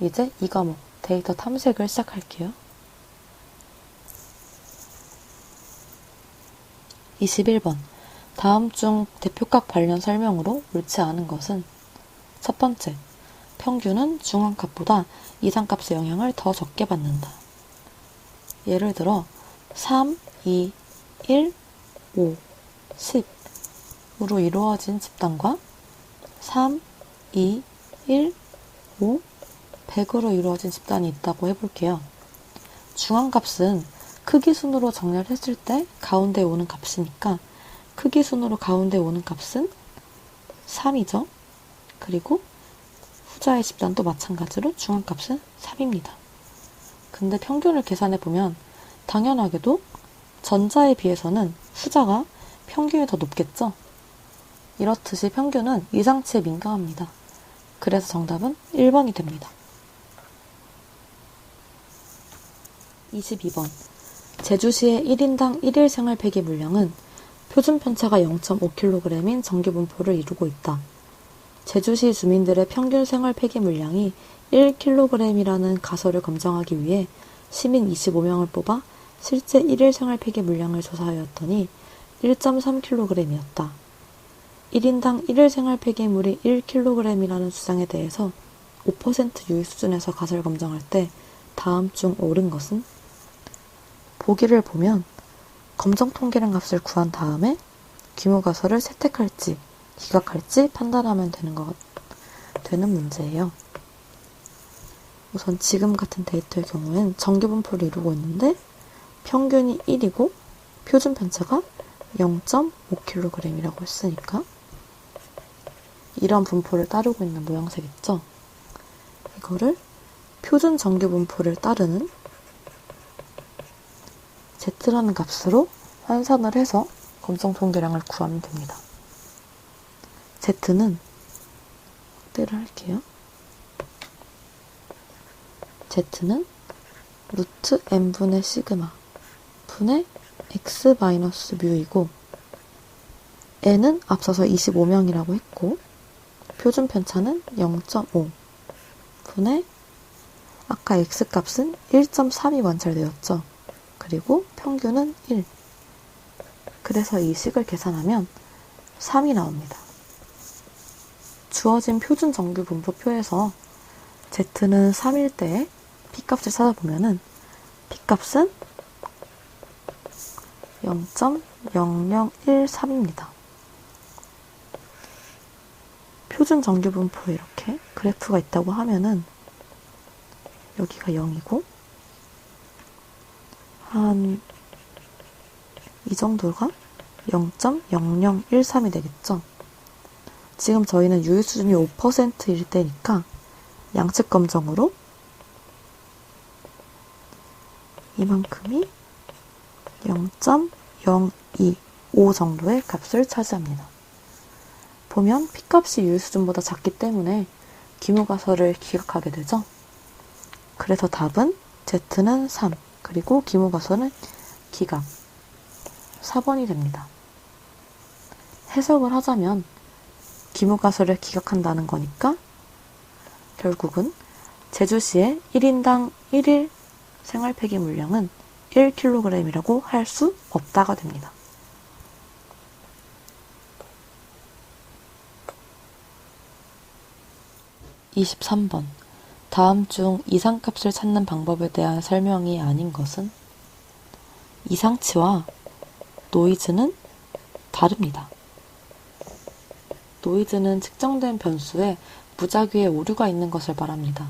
이제 이 과목 데이터 탐색을 시작할게요. 21번. 다음 중 대표값 관련 설명으로 옳지 않은 것은 첫 번째, 평균은 중앙값보다 이상값의 영향을 더 적게 받는다. 예를 들어 3, 2, 1, 5, 10으로 이루어진 집단과 3, 2, 1, 5, 100으로 이루어진 집단이 있다고 해볼게요. 중앙값은 크기 순으로 정렬했을 때 가운데 오는 값이니까 크기 순으로 가운데 오는 값은 3이죠. 그리고 후자의 집단도 마찬가지로 중앙값은 3입니다. 근데 평균을 계산해 보면 당연하게도 전자에 비해서는 후자가 평균이 더 높겠죠? 이렇듯이 평균은 이상치에 민감합니다. 그래서 정답은 1번이 됩니다. 22번. 제주시의 1인당 1일 생활 폐기 물량은 표준 편차가 0.5kg인 정규 분포를 이루고 있다. 제주시 주민들의 평균 생활 폐기 물량이 1kg이라는 가설을 검증하기 위해 시민 25명을 뽑아 실제 1일 생활 폐기 물량을 조사하였더니 1.3kg이었다. 1인당 1일 생활 폐기물이 1kg이라는 주장에 대해서 5% 유의 수준에서 가설 검증할 때 다음 중 옳은 것은 보기를 보면 검정 통계량 값을 구한 다음에 규모 가설을 채택할지 기각할지 판단하면 되는 것 되는 문제예요. 우선 지금 같은 데이터의 경우엔 정규 분포를 이루고 있는데 평균이 1이고 표준 편차가 0.5kg이라고 했으니까 이런 분포를 따르고 있는 모양새겠죠. 이거를 표준 정규 분포를 따르는 Z라는 값으로 환산을 해서 검정 통계량을 구하면 됩니다. Z는 확대를 할게요. Z는 루트 n분의 시그마 분의 x 마이너스 뮤이고 n은 앞서서 25명이라고 했고 표준 편차는 0.5 분의 아까 x 값은 1.3이 관찰되었죠. 그리고 평균은 1. 그래서 이 식을 계산하면 3이 나옵니다. 주어진 표준 정규 분포표에서 z는 3일 때 p값을 찾아보면은 p값은 0.0013입니다. 표준 정규 분포에 이렇게 그래프가 있다고 하면은 여기가 0이고 한 이 정도가 0.0013이 되겠죠. 지금 저희는 유효 수준이 5%일 때니까 양측 검정으로 이만큼이 0.025 정도의 값을 차지합니다. 보면 P값이 유효 수준보다 작기 때문에 기무가설을 기각하게 되죠. 그래서 답은 Z는 3, 그리고 기무가설은 기각. 4번이 됩니다. 해석을 하자면 기무가설을 기각한다는 거니까 결국은 제주시의 1인당 1일 생활 폐기 물량은 1kg이라고 할 수 없다가 됩니다. (23번) 다음 중 이상값을 찾는 방법에 대한 설명이 아닌 것은 이상치와 노이즈는 다릅니다. 노이즈는 측정된 변수에 무작위의 오류가 있는 것을 말합니다.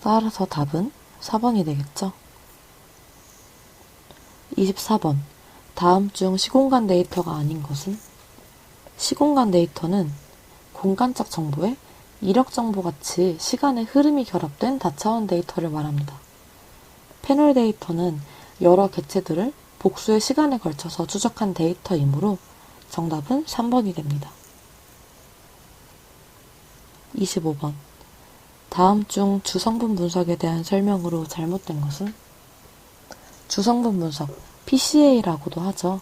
따라서 답은 4번이 되겠죠. 24번. 다음 중 시공간 데이터가 아닌 것은 시공간 데이터는 공간적 정보에 이력 정보 같이 시간의 흐름이 결합된 다차원 데이터를 말합니다. 패널 데이터는 여러 개체들을 복수의 시간에 걸쳐서 추적한 데이터이므로 정답은 3번이 됩니다. 25번. 다음 중 주성분 분석에 대한 설명으로 잘못된 것은 주성분 분석, PCA라고도 하죠.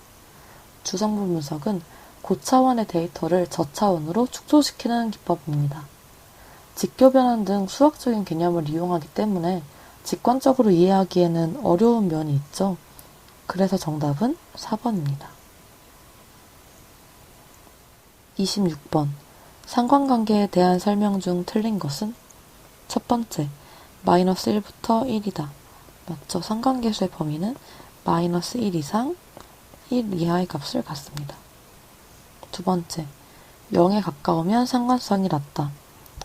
주성분 분석은 고차원의 데이터를 저차원으로 축소시키는 기법입니다. 직교 변환 등 수학적인 개념을 이용하기 때문에 직관적으로 이해하기에는 어려운 면이 있죠. 그래서 정답은 4번입니다. 26번. 상관관계에 대한 설명 중 틀린 것은? 첫 번째, 마이너스 1부터 1이다. 맞죠? 상관계수의 범위는 마이너스 1 이상 1 이하의 값을 갖습니다. 두 번째, 0에 가까우면 상관성이 낮다.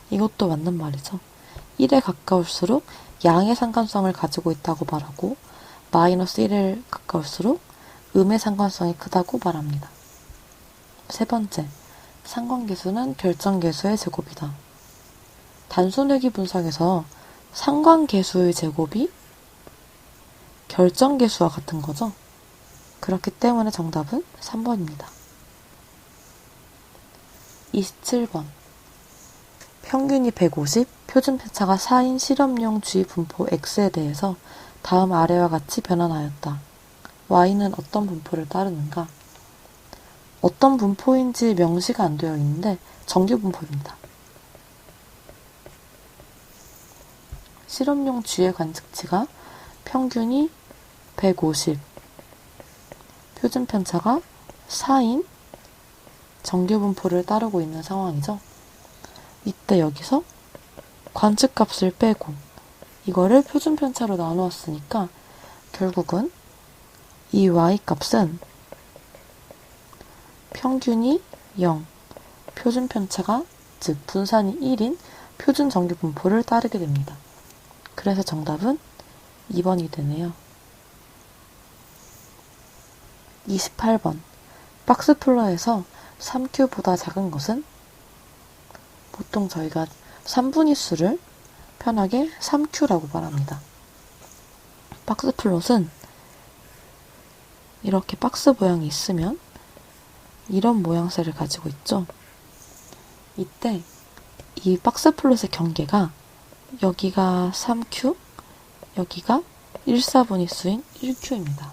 이것도 맞는 말이죠. 1에 가까울수록 양의 상관성을 가지고 있다고 말하고 마이너스 1에 가까울수록 음의 상관성이 크다고 말합니다. 세 번째, 상관계수는 결정계수의 제곱이다. 단순회기 분석에서 상관계수의 제곱이 결정계수와 같은 거죠. 그렇기 때문에 정답은 3번입니다. 27번 평균이 150, 표준 편차가 4인 실험용 G 분포 X에 대해서 다음 아래와 같이 변환하였다. Y는 어떤 분포를 따르는가? 어떤 분포인지 명시가 안 되어 있는데 정규 분포입니다. 실험용 G의 관측치가 평균이 150, 표준 편차가 4인 정규 분포를 따르고 있는 상황이죠. 이때 여기서 관측값을 빼고 이거를 표준 편차로 나누었으니까 결국은 이 y값은 평균이 0, 표준 편차가 즉 분산이 1인 표준 정규 분포를 따르게 됩니다. 그래서 정답은 2번이 되네요. 28번 박스 플러에서 3Q보다 작은 것은 보통 저희가 3분위 수를 편하게 3Q라고 말합니다. 박스 플롯은 이렇게 박스 모양이 있으면 이런 모양새를 가지고 있죠. 이때 이 박스 플롯의 경계가 여기가 3Q, 여기가 1, 4분위 수인 1Q입니다.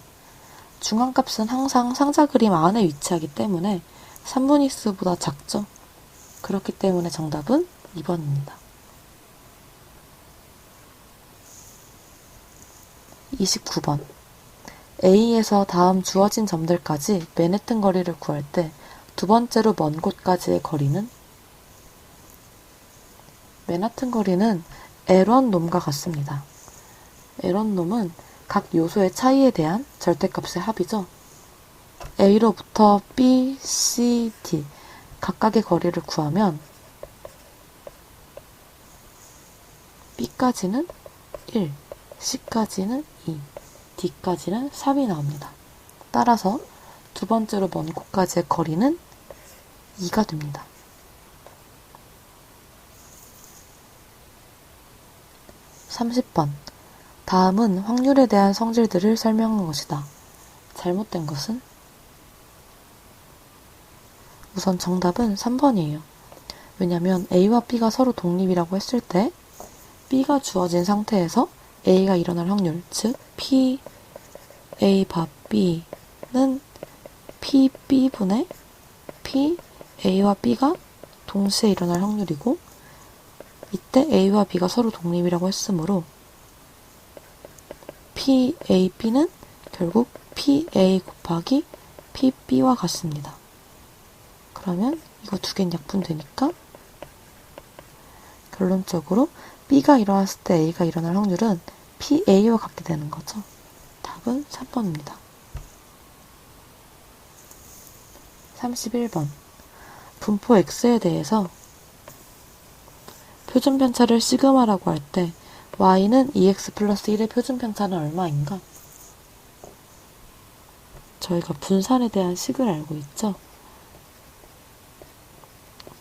중앙값은 항상 상자 그림 안에 위치하기 때문에 3분위 수보다 작죠. 그렇기 때문에 정답은 2번입니다. 29번. A에서 다음 주어진 점들까지 맨해튼 거리를 구할 때 두 번째로 먼 곳까지의 거리는 맨하튼 거리는 에런 놈과 같습니다. 에런 놈은 각 요소의 차이에 대한 절대값의 합이죠. A로부터 B, C, D 각각의 거리를 구하면 B까지는 1, C까지는 2, D까지는 3이 나옵니다. 따라서 두 번째로 먼 곳까지의 거리는 2가 됩니다. 30번. 다음은 확률에 대한 성질들을 설명한 것이다. 잘못된 것은? 우선 정답은 3번이에요. 왜냐면 A와 B가 서로 독립이라고 했을 때 B가 주어진 상태에서 A가 일어날 확률, 즉 P A 바 B는 P B분의 P A와 B가 동시에 일어날 확률이고 이때 A와 B가 서로 독립이라고 했으므로 P A B는 결국 P A 곱하기 P B와 같습니다. 그러면 이거 두 개는 약분 되니까 결론적으로 B가 일어났을 때 A가 일어날 확률은 PA와 같게 되는 거죠. 답은 3번입니다. 31번. 분포 X에 대해서 표준 편차를 시그마라고 할 때 y는 2x 플러스 1의 표준 편차는 얼마인가? 저희가 분산에 대한 식을 알고 있죠?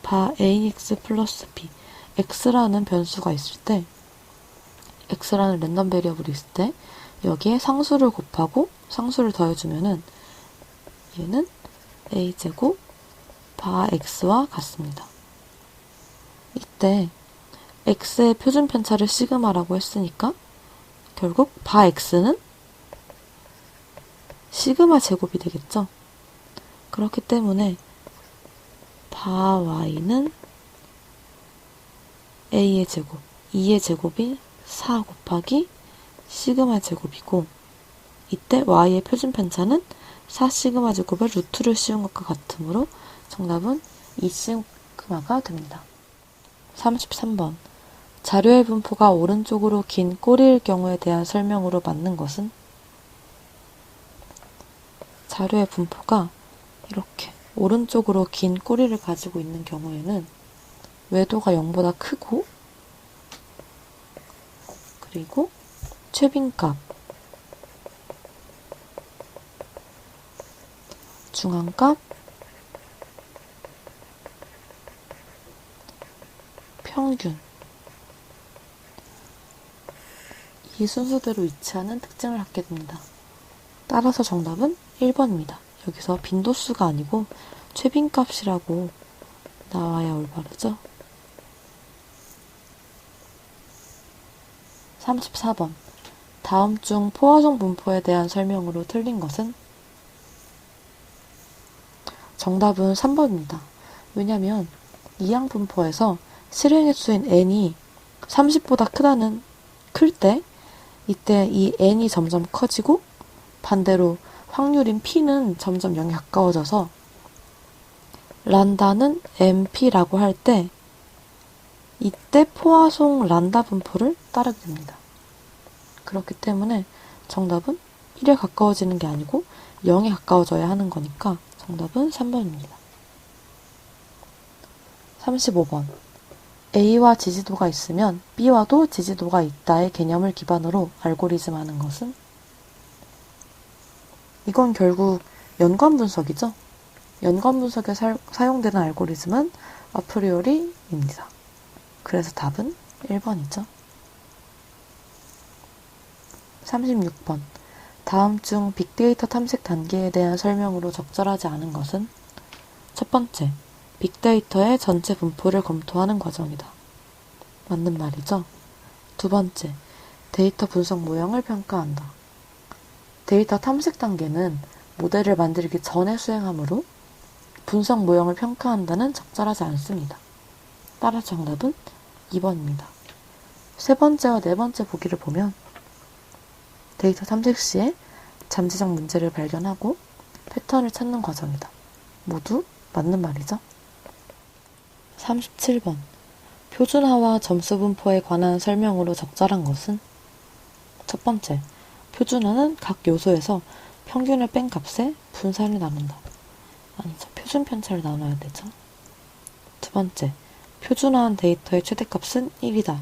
바 ax 플러스 b x라는 변수가 있을 때 x라는 랜덤 베리어블이 있을 때 여기에 상수를 곱하고 상수를 더해주면은 얘는 a제곱 바 x와 같습니다. 이때 x의 표준 편차를 시그마라고 했으니까 결국 바 x는 시그마 제곱이 되겠죠. 그렇기 때문에 바 y는 a의 제곱, 2의 제곱이 4 곱하기 시그마 제곱이고 이때 y의 표준 편차는 4 시그마 제곱의 루트를 씌운 것과 같으므로 정답은 2 시그마가 됩니다. 33번 자료의 분포가 오른쪽으로 긴 꼬리일 경우에 대한 설명으로 맞는 것은 자료의 분포가 이렇게 오른쪽으로 긴 꼬리를 가지고 있는 경우에는 외도가 0보다 크고 그리고 최빈값 중앙값 평균 이 순서대로 위치하는 특징을 갖게 됩니다. 따라서 정답은 1번입니다. 여기서 빈도수가 아니고 최빈값이라고 나와야 올바르죠? 34번. 다음 중 포화정 분포에 대한 설명으로 틀린 것은? 정답은 3번입니다. 왜냐면 이항 분포에서 실행의 수인 n이 30보다 크다는 클 때 이때 이 n이 점점 커지고 반대로 확률인 p는 점점 0에 가까워져서 란다는 MP라고 할 때 이때 포화송 란다 분포를 따르게 됩니다. 그렇기 때문에 정답은 1에 가까워지는 게 아니고 0에 가까워져야 하는 거니까 정답은 3번입니다. 35번. A와 지지도가 있으면 B와도 지지도가 있다의 개념을 기반으로 알고리즘 하는 것은? 이건 결국 연관 분석이죠. 연관 분석에 사, 사용되는 알고리즘은 아프리오리입니다. 그래서 답은 1번이죠. 36번. 다음 중 빅데이터 탐색 단계에 대한 설명으로 적절하지 않은 것은? 첫 번째, 빅데이터의 전체 분포를 검토하는 과정이다. 맞는 말이죠. 두 번째, 데이터 분석 모형을 평가한다. 데이터 탐색 단계는 모델을 만들기 전에 수행하므로 분석 모형을 평가한다는 적절하지 않습니다. 따라 정답은 2번입니다. 세 번째와 네 번째 보기를 보면 데이터 탐색 시에 잠재적 문제를 발견하고 패턴을 찾는 과정이다. 모두 맞는 말이죠. 37번. 표준화와 점수 분포에 관한 설명으로 적절한 것은? 첫 번째, 표준화는 각 요소에서 평균을 뺀 값에 분산을 나눈다. 아니죠. 표준 편차를 나눠야 되죠. 두 번째, 표준화한 데이터의 최대값은 1이다.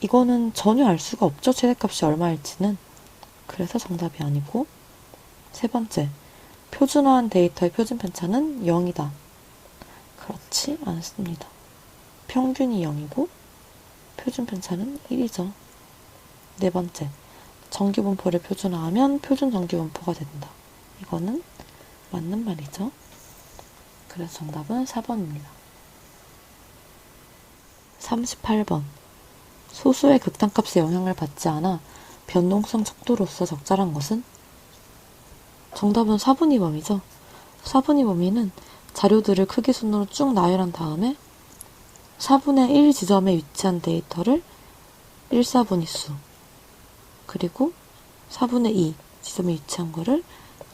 이거는 전혀 알 수가 없죠. 최대값이 얼마일지는. 그래서 정답이 아니고 세 번째, 표준화한 데이터의 표준 편차는 0이다. 그렇지 않습니다. 평균이 0이고 표준 편차는 1이죠. 네 번째, 정규 분포를 표준화하면 표준 정규 분포가 된다. 이거는 맞는 말이죠. 그래서 정답은 4번입니다. 38번. 소수의 극단값의 영향을 받지 않아 변동성 척도로서 적절한 것은? 정답은 4분위 범위죠. 4분위 범위는 자료들을 크기 순으로 쭉 나열한 다음에 4분의 1 지점에 위치한 데이터를 1 4분위 수 그리고 4분의 2 지점에 위치한 거를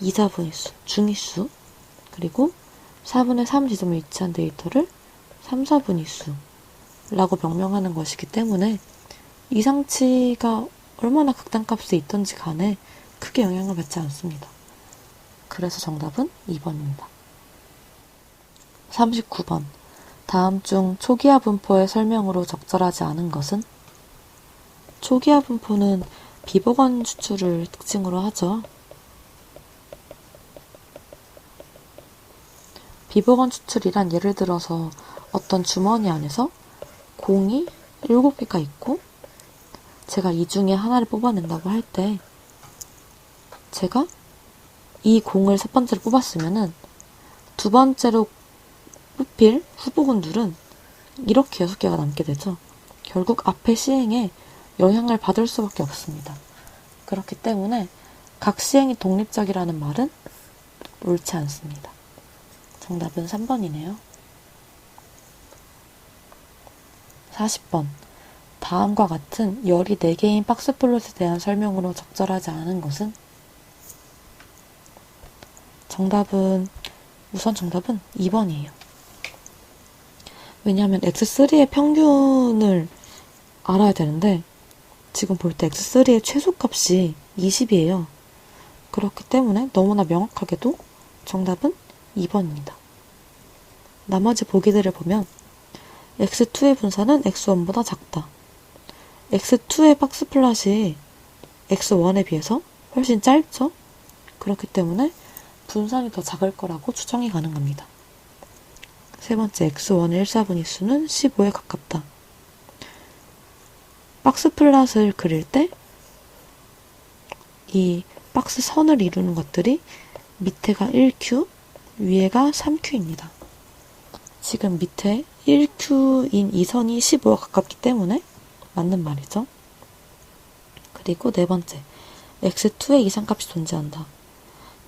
2 4분위 수 중위 수 그리고 4분의 3 지점에 위치한 데이터를 3 4분위 수라고 명명하는 것이기 때문에 이상치가 얼마나 극단값에 있던지 간에 크게 영향을 받지 않습니다. 그래서 정답은 2번입니다. 39번. 다음 중 초기화 분포의 설명으로 적절하지 않은 것은? 초기화 분포는 비보건 추출을 특징으로 하죠. 비보건 추출이란 예를 들어서 어떤 주머니 안에서 공이 7개가 있고 제가 이 중에 하나를 뽑아낸다고 할 때 제가 이 공을 첫 번째로 뽑았으면은 두 번째로 뽑힐 후보군들은 이렇게 여섯 개가 남게 되죠. 결국 앞에 시행에 영향을 받을 수밖에 없습니다. 그렇기 때문에 각 시행이 독립적이라는 말은 옳지 않습니다. 정답은 3번이네요. 40번. 다음과 같은 열이 4개인 박스 플롯에 대한 설명으로 적절하지 않은 것은? 정답은, 우선 정답은 2번이에요. 왜냐하면 x3의 평균을 알아야 되는데, 지금 볼 때 x3의 최소값이 20이에요. 그렇기 때문에 너무나 명확하게도 정답은 2번입니다. 나머지 보기들을 보면 x2의 분산은 x1보다 작다. x2의 박스 플롯이 x1에 비해서 훨씬 짧죠? 그렇기 때문에 분산이 더 작을 거라고 추정이 가능합니다. 세 번째, x1의 1사분위 수는 15에 가깝다. 박스 플롯을 그릴 때 이 박스 선을 이루는 것들이 밑에가 1q, 위에가 3q입니다. 지금 밑에 1q인 이 선이 15가 가깝기 때문에 맞는 말이죠. 그리고 네 번째, x2의 이상값이 존재한다.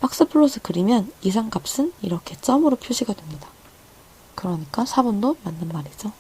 박스 플롯을 그리면 이상값은 이렇게 점으로 표시가 됩니다. 그러니까 4번도 맞는 말이죠.